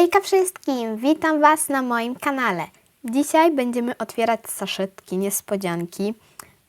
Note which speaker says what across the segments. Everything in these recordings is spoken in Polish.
Speaker 1: Hejka wszystkim! Witam Was na moim kanale. Dzisiaj będziemy otwierać saszetki, niespodzianki.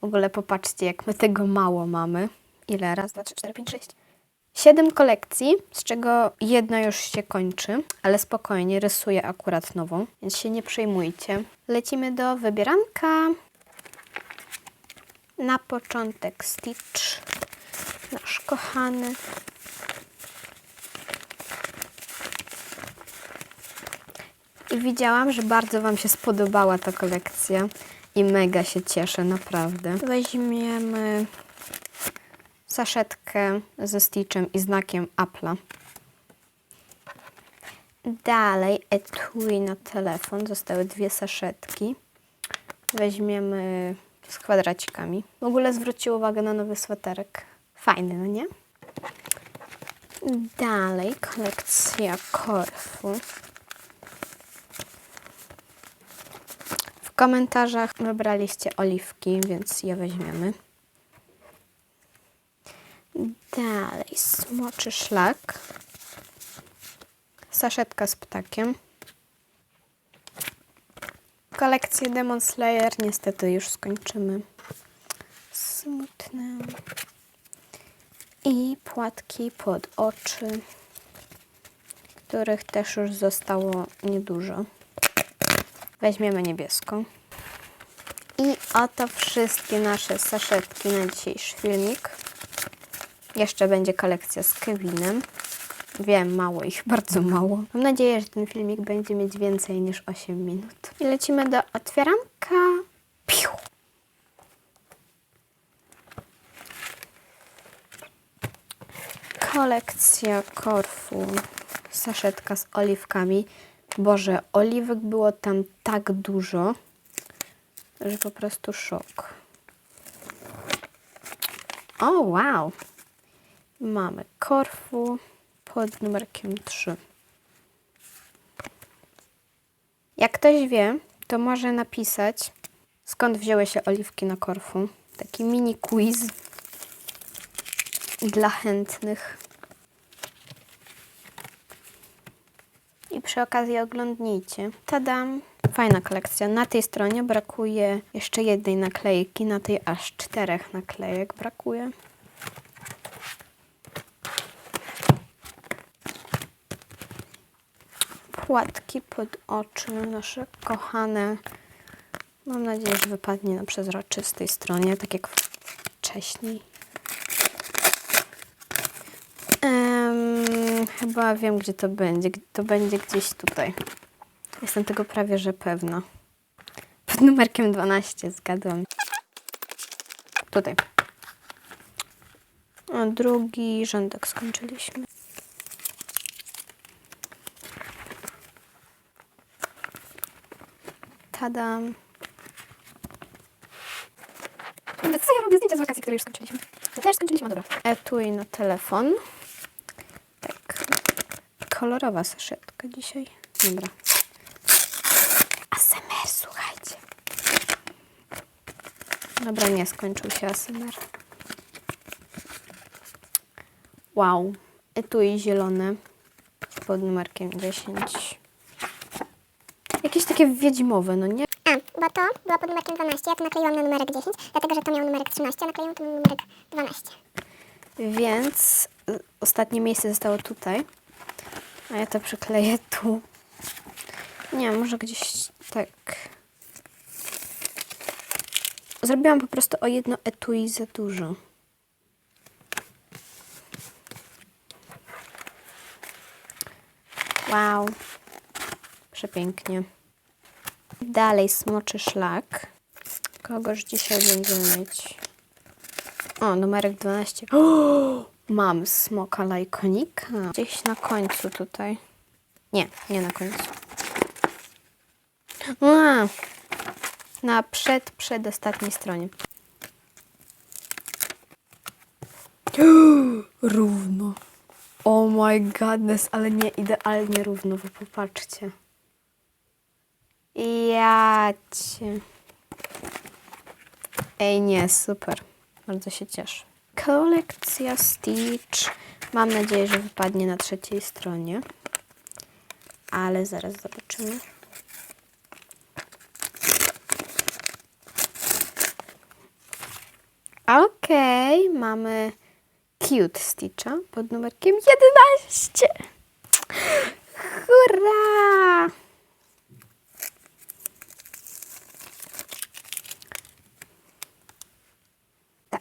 Speaker 1: W ogóle popatrzcie, jak my tego mało mamy. Ile? Raz, dwa, trzy, cztery, pięć, sześć. Siedem kolekcji, z czego jedna już się kończy, ale spokojnie, rysuję akurat nową, więc się nie przejmujcie. Lecimy do wybieranka. Na początek Stitch, nasz kochany. Widziałam, że bardzo Wam się spodobała ta kolekcja i mega się cieszę, naprawdę. Weźmiemy saszetkę ze Stitchem i znakiem Apple'a. Dalej etui na telefon. Zostały dwie saszetki. Weźmiemy z kwadracikami. W ogóle zwrócił uwagę na nowy sweterek. Fajny, no nie? Dalej kolekcja korfu. Komentarzach wybraliście oliwki, więc je weźmiemy. Dalej smoczy szlak. Saszetka z ptakiem. Kolekcję Demon Slayer niestety już skończymy. Smutne. I płatki pod oczy, których też już zostało niedużo. Weźmiemy niebieską. I oto wszystkie nasze saszetki na dzisiejszy filmik. Jeszcze będzie kolekcja z Kevinem. Wiem, mało ich, bardzo mało. Mam nadzieję, że ten filmik będzie mieć więcej niż 8 minut. I lecimy do otwieranka. Piu! Kolekcja korfu. Saszetka z oliwkami. Boże, oliwek było tam tak dużo, że po prostu szok. O, wow! Mamy korfu pod numerkiem 3. Jak ktoś wie, to może napisać, skąd wzięły się oliwki na korfu. Taki mini quiz dla chętnych. I przy okazji oglądnijcie. Tadam! Fajna kolekcja. Na tej stronie brakuje jeszcze jednej naklejki, na tej aż czterech naklejek brakuje. Płatki pod oczy, nasze kochane. Mam nadzieję, że wypadnie na przezroczystej stronie, tak jak wcześniej. Chyba wiem, gdzie to będzie. To będzie gdzieś tutaj. Jestem tego prawie, że pewna. Pod numerkiem 12 zgadłam. Tutaj. A drugi rządek skończyliśmy. Tadam. Co ja robię zdjęcia z wakacji, które już skończyliśmy? To też skończyliśmy, dobra. Etui na telefon. Kolorowa saszetka dzisiaj. Dobra. ASMR, słuchajcie. Dobra, nie skończył się ASMR. Wow. Etui zielone pod numerkiem 10. Jakieś takie wiedźmowe, no nie?
Speaker 2: A, bo to było pod numerkiem 12, ja to nakleiłam na numerek 10, dlatego że to miał numerek 13, a nakleiłam to na numerek 12.
Speaker 1: Więc y, ostatnie miejsce zostało tutaj. A ja to przykleję tu. Nie, może gdzieś tak. Zrobiłam po prostu o jedno etui za dużo. Wow. Przepięknie. Dalej smoczy szlak. Kogoż dzisiaj będziemy mieć? O, numerek 12. O, mam smoka lajkonika. Gdzieś na końcu tutaj. Nie, nie na końcu. A, na przed, przedostatniej stronie. Równo. Oh my godness, ale nie idealnie równo, bo popatrzcie. Ja cię. Ej, nie, super. Bardzo się cieszę. Kolekcja Stitch. Mam nadzieję, że wypadnie na trzeciej stronie. ale zaraz zobaczymy. Okej, mamy cute Stitcha pod numerkiem 11. Hurra!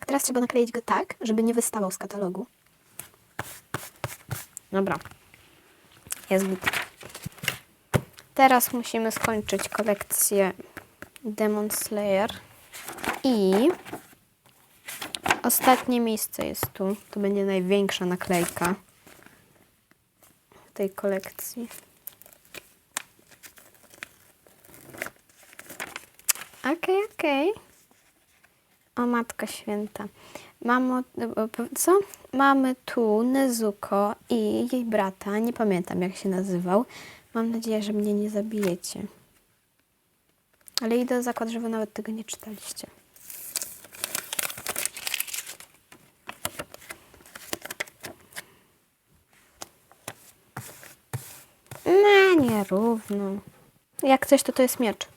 Speaker 1: Teraz trzeba nakleić go tak, żeby nie wystawał z katalogu. Dobra. Jest git. Teraz musimy skończyć kolekcję Demon Slayer. I ostatnie miejsce jest tu. To będzie największa naklejka tej kolekcji. Okej, okej. O Matka Święta. Mamo, co? Mamy tu Nezuko i jej brata. Nie pamiętam jak się nazywał. Mam nadzieję, że mnie nie zabijecie. Ale idę zakład, że wy nawet tego nie czytaliście. No, nierówno. Jak coś, to to jest miecz.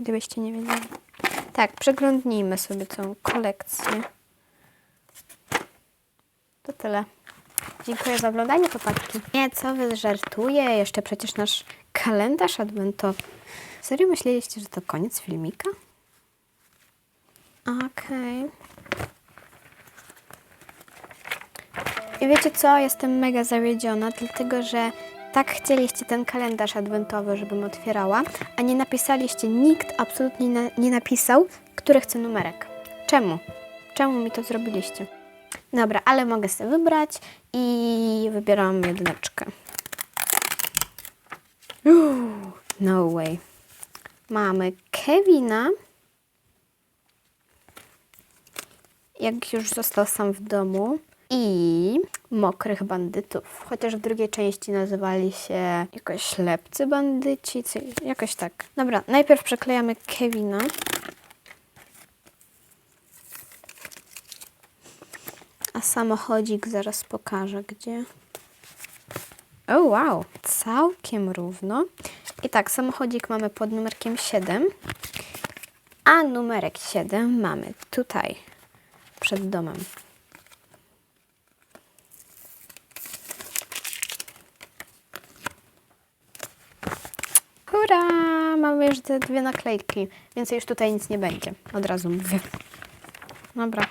Speaker 1: Gdybyście nie wiedzieli. Tak, przeglądnijmy sobie tą kolekcję. To tyle. Dziękuję za oglądanie, chłopaki. Nie, co wy żartuję? Jeszcze przecież nasz kalendarz adwentowy. Serio myśleliście, że to koniec filmika? Okej. I wiecie co? Jestem mega zawiedziona, dlatego że tak chcieliście ten kalendarz adwentowy, żebym otwierała, a nie napisaliście, nikt absolutnie na, nie napisał, który chce numerek. Czemu? Czemu mi to zrobiliście? Dobra, ale mogę sobie wybrać i wybieram jedyneczkę. No way. Mamy Kevina. Jak już został sam w domu. I mokrych bandytów. Chociaż w drugiej części nazywali się jakoś ślepcy bandyci, czy jakoś tak. Dobra, najpierw przeklejamy Kevina. A samochodzik zaraz pokażę, gdzie. O, wow, całkiem równo. I tak, samochodzik mamy pod numerkiem 7, a numerek 7 mamy tutaj, przed domem. Hurra! Już te dwie naklejki, więcej już tutaj nic nie będzie. Od razu mówię. Dobra.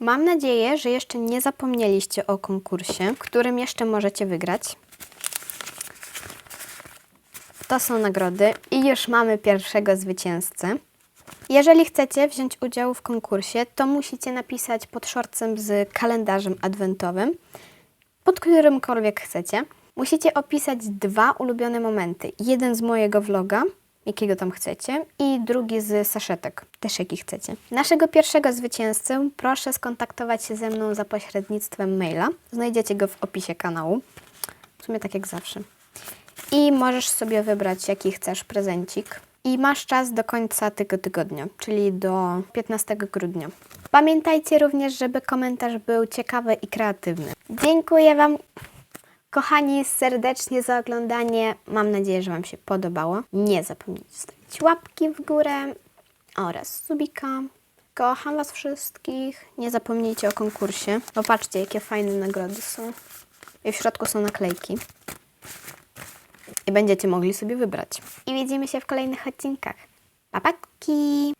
Speaker 1: Mam nadzieję, że jeszcze nie zapomnieliście o konkursie, w którym jeszcze możecie wygrać. To są nagrody i już mamy pierwszego zwycięzcę. Jeżeli chcecie wziąć udział w konkursie, to musicie napisać pod shortcem z kalendarzem adwentowym, pod którymkolwiek chcecie. Musicie opisać dwa ulubione momenty. Jeden z mojego vloga, jakiego tam chcecie, i drugi z saszetek, też jaki chcecie. Naszego pierwszego zwycięzcę proszę skontaktować się ze mną za pośrednictwem maila. Znajdziecie go w opisie kanału. W sumie tak jak zawsze. I możesz sobie wybrać, jaki chcesz prezencik. I masz czas do końca tego tygodnia, czyli do 15 grudnia. Pamiętajcie również, żeby komentarz był ciekawy i kreatywny. Dziękuję Wam, kochani, serdecznie za oglądanie. Mam nadzieję, że Wam się podobało. Nie zapomnijcie zostawić łapki w górę oraz subika. Kocham Was wszystkich. Nie zapomnijcie o konkursie. Popatrzcie, jakie fajne nagrody są. I w środku są naklejki i będziecie mogli sobie wybrać. I widzimy się w kolejnych odcinkach. Papatki!